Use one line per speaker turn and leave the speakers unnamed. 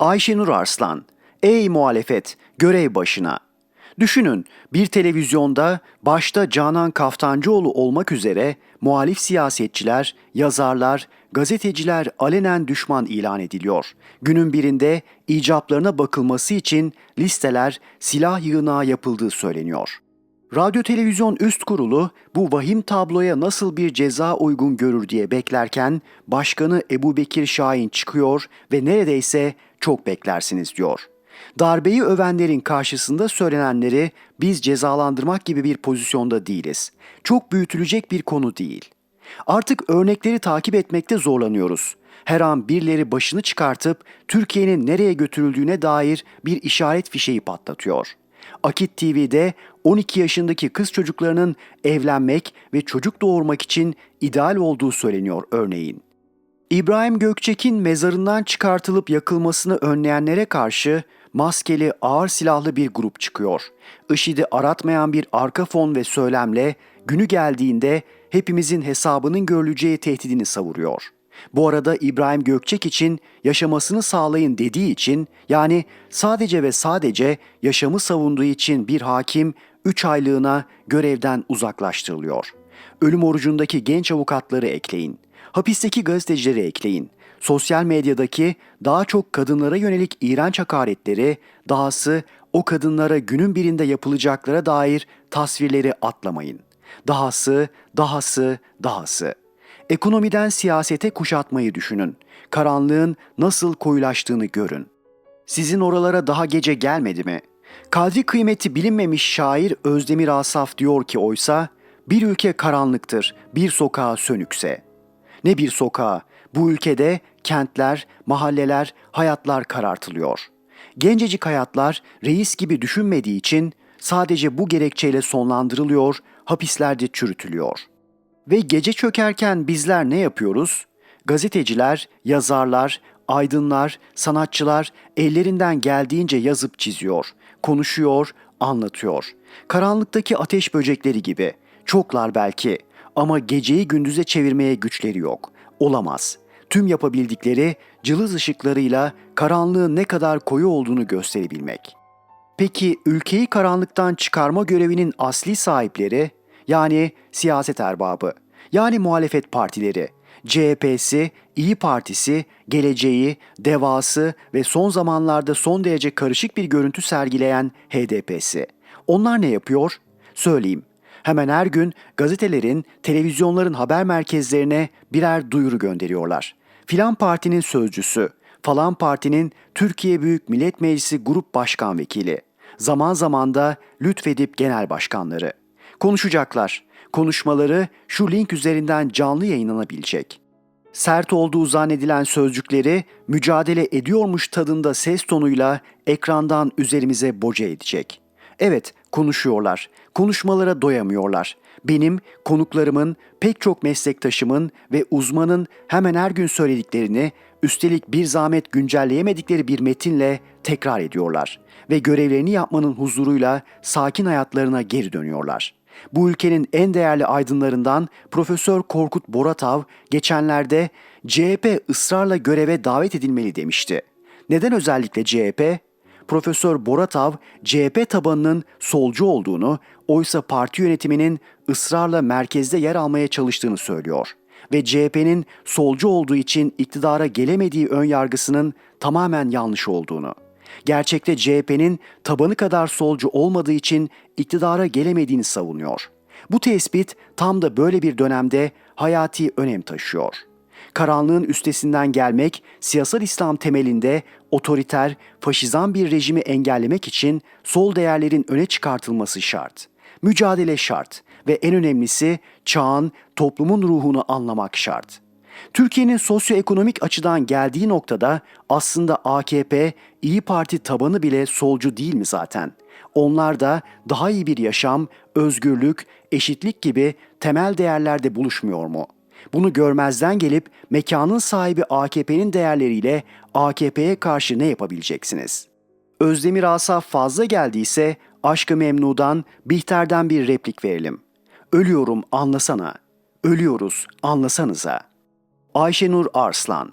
Ayşenur Arslan, ey muhalefet, görev başına. Düşünün, bir televizyonda başta Canan Kaftancıoğlu olmak üzere muhalif siyasetçiler, yazarlar, gazeteciler alenen düşman ilan ediliyor. Günün birinde icaplarına bakılması için listeler silah yığınağı yapıldığı söyleniyor. Radyo Televizyon Üst Kurulu bu vahim tabloya nasıl bir ceza uygun görür diye beklerken Başkanı Ebu Bekir Şahin çıkıyor ve neredeyse çok beklersiniz diyor. Darbeyi övenlerin karşısında söylenenleri biz cezalandırmak gibi bir pozisyonda değiliz. Çok büyütülecek bir konu değil. Artık örnekleri takip etmekte zorlanıyoruz. Her an birileri başını çıkartıp Türkiye'nin nereye götürüldüğüne dair bir işaret fişeği patlatıyor. Akit TV'de 12 yaşındaki kız çocuklarının evlenmek ve çocuk doğurmak için ideal olduğu söyleniyor örneğin. İbrahim Gökçek'in mezarından çıkartılıp yakılmasını önleyenlere karşı maskeli ağır silahlı bir grup çıkıyor. IŞİD'i aratmayan bir arka fon ve söylemle günü geldiğinde hepimizin hesabının görüleceği tehdidini savuruyor. Bu arada İbrahim Gökçek için yaşamasını sağlayın dediği için yani sadece ve sadece yaşamı savunduğu için bir hakim 3 aylığına görevden uzaklaştırılıyor. Ölüm orucundaki genç avukatları ekleyin. Hapisteki gazetecileri ekleyin. Sosyal medyadaki daha çok kadınlara yönelik iğrenç hakaretleri, dahası o kadınlara günün birinde yapılacaklara dair tasvirleri atlamayın. Dahası, dahası, dahası. Ekonomiden siyasete kuşatmayı düşünün. Karanlığın nasıl koyulaştığını görün. Sizin oralara daha gece gelmedi mi? Kadri kıymeti bilinmemiş şair Özdemir Asaf diyor ki oysa, bir ülke karanlıktır, bir sokağa sönükse. Ne bir sokağa, bu ülkede kentler, mahalleler, hayatlar karartılıyor. Gencecik hayatlar reis gibi düşünmediği için sadece bu gerekçeyle sonlandırılıyor, hapislerde çürütülüyor. Ve gece çökerken bizler ne yapıyoruz? Gazeteciler, yazarlar, aydınlar, sanatçılar ellerinden geldiğince yazıp çiziyor, konuşuyor, anlatıyor. Karanlıktaki ateş böcekleri gibi. Çoklar belki ama geceyi gündüze çevirmeye güçleri yok. Olamaz. Tüm yapabildikleri cılız ışıklarıyla karanlığın ne kadar koyu olduğunu gösterebilmek. Peki ülkeyi karanlıktan çıkarma görevinin asli sahipleri yani siyaset erbabı, yani muhalefet partileri, CHP'si, İyi Partisi, Geleceği, Devası ve son zamanlarda son derece karışık bir görüntü sergileyen HDP'si. Onlar ne yapıyor? Söyleyeyim. Hemen her gün gazetelerin, televizyonların haber merkezlerine birer duyuru gönderiyorlar. Filan partinin sözcüsü, falan partinin Türkiye Büyük Millet Meclisi Grup Başkan Vekili, zaman zaman da lütfedip genel başkanları. Konuşacaklar. Konuşmaları şu link üzerinden canlı yayınlanabilecek. Sert olduğu zannedilen sözcükleri mücadele ediyormuş tadında ses tonuyla ekrandan üzerimize boca edecek. Evet, konuşuyorlar. Konuşmalara doyamıyorlar. Benim, konuklarımın, pek çok meslektaşımın ve uzmanın hemen her gün söylediklerini üstelik bir zahmet güncelleyemedikleri bir metinle tekrar ediyorlar ve görevlerini yapmanın huzuruyla sakin hayatlarına geri dönüyorlar. Bu ülkenin en değerli aydınlarından Profesör Korkut Boratav geçenlerde CHP ısrarla göreve davet edilmeli demişti. Neden özellikle CHP? Profesör Boratav CHP tabanının solcu olduğunu, oysa parti yönetiminin ısrarla merkezde yer almaya çalıştığını söylüyor ve CHP'nin solcu olduğu için iktidara gelemediği ön yargısının tamamen yanlış olduğunu. Gerçekte CHP'nin tabanı kadar solcu olmadığı için iktidara gelemediğini savunuyor. Bu tespit tam da böyle bir dönemde hayati önem taşıyor. Karanlığın üstesinden gelmek, siyasal İslam temelinde otoriter, faşizan bir rejimi engellemek için sol değerlerin öne çıkartılması şart. Mücadele şart ve en önemlisi çağın, toplumun ruhunu anlamak şart.'' Türkiye'nin sosyoekonomik açıdan geldiği noktada aslında AKP, İyi Parti tabanı bile solcu değil mi zaten? Onlar da daha iyi bir yaşam, özgürlük, eşitlik gibi temel değerlerde buluşmuyor mu? Bunu görmezden gelip mekanın sahibi AKP'nin değerleriyle AKP'ye karşı ne yapabileceksiniz? Özdemir Asaf fazla geldiyse Aşkı Memnu'dan, Bihter'den bir replik verelim. Ölüyorum anlasana. Ölüyoruz anlasanıza. Ayşenur Arslan